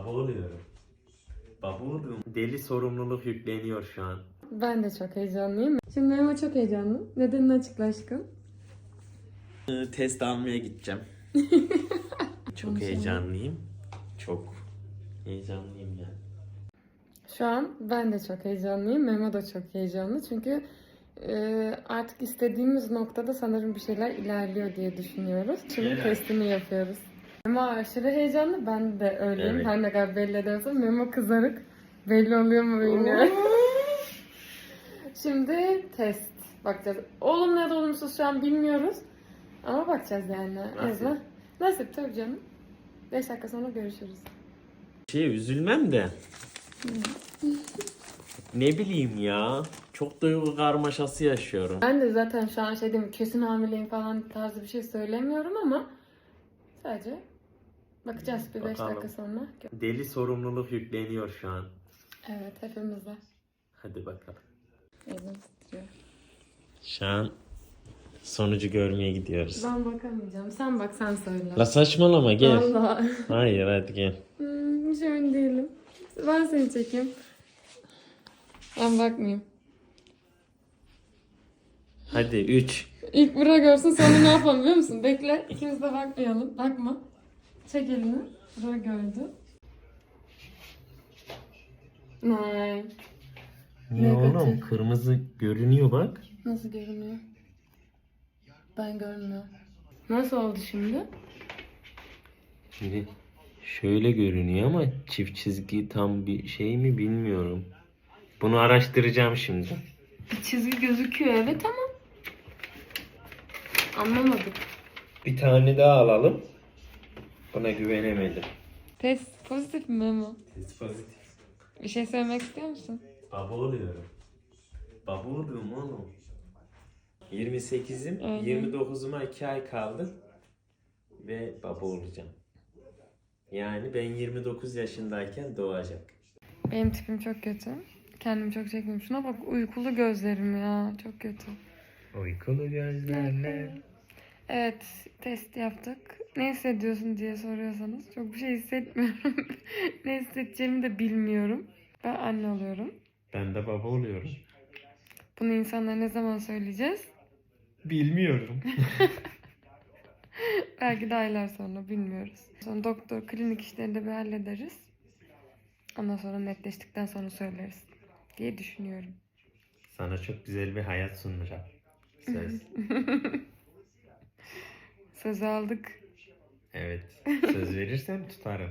Baba oluyorum. Baba oluyorum. Deli sorumluluk yükleniyor şu an. Ben de çok heyecanlıyım. Şimdi Memo çok heyecanlı. Nedenini açıkla aşkım. Ee, Test almaya gideceğim. Çok heyecanlıyım. Çok heyecanlıyım yani. Şu an ben de çok heyecanlıyım. Memo da çok heyecanlı. Çünkü e, artık istediğimiz noktada sanırım bir şeyler ilerliyor diye düşünüyoruz. Şimdi Evet. testini yapıyoruz. Memo aşırı heyecanlı. Ben de öyleyim. Evet. Her ne kadar belli edersem. Memo kızarık. Belli oluyor mu bilmiyorum. Şimdi test. Bakacağız. Olumlu ya da olumsuz şu an bilmiyoruz. Ama bakacağız yani. En azından. Nasip tabii canım. 5 dakika sonra görüşürüz. Şey üzülmem de. ne bileyim ya. Çok duygu karmaşası yaşıyorum. Ben de zaten şu an şey diyeyim kesin hamileyim falan tarzı bir şey söylemiyorum ama sadece bakacağız bir 5 Bakalım. dakika sonra. Deli sorumluluk yükleniyor şu an. Evet hepimize. Hadi bakalım. Elim titriyor. Şu an sonucu görmeye gidiyoruz. Ben bakamayacağım. Sen bak sen söyle. La saçmalama gel. Vallahi. Hayır hadi gel. Hmm, hiç emin değilim. Ben seni çekeyim. Ben bakmayayım. Hadi 3. İlk bura görsün sonra ne yapalım biliyor musun? Bekle ikimiz de bakmayalım. Bakma. Çek elini. Bura gördü. Nay. Niye Negatif. oğlum? Kırmızı görünüyor bak. Nasıl görünüyor? Ben görmüyorum. Nasıl oldu şimdi? Şimdi şöyle görünüyor ama çift çizgi tam bir şey mi bilmiyorum. Bunu araştıracağım şimdi. Bir çizgi gözüküyor evet ama. Anlamadık. Bir tane daha alalım. Buna güvenemedim. Test pozitif mi Memo? Test pozitif. Bir şey söylemek istiyor musun? Baba oluyorum. Baba oluyorum oğlum. 28'im, Hı hı. 29'uma 2 ay kaldı. Ve baba olacağım. Yani ben 29 yaşındayken doğacak. Benim tipim çok kötü. Kendimi çok çekmiyorum. Şuna bak uykulu gözlerim ya. Çok kötü. Uykulu gözlerle. Evet test yaptık. Ne hissediyorsun diye soruyorsanız çok bir şey hissetmiyorum. ne hissedeceğimi de bilmiyorum. Ben anne oluyorum. Ben de baba oluyorum. Bunu insanlara ne zaman söyleyeceğiz? Bilmiyorum. Belki de aylar sonra bilmiyoruz. Sonra doktor klinik işlerini de bir hallederiz. Ondan sonra netleştikten sonra söyleriz diye düşünüyorum. Sana çok güzel bir hayat sunacağım. Söz. Söz aldık. evet. Söz verirsem tutarım.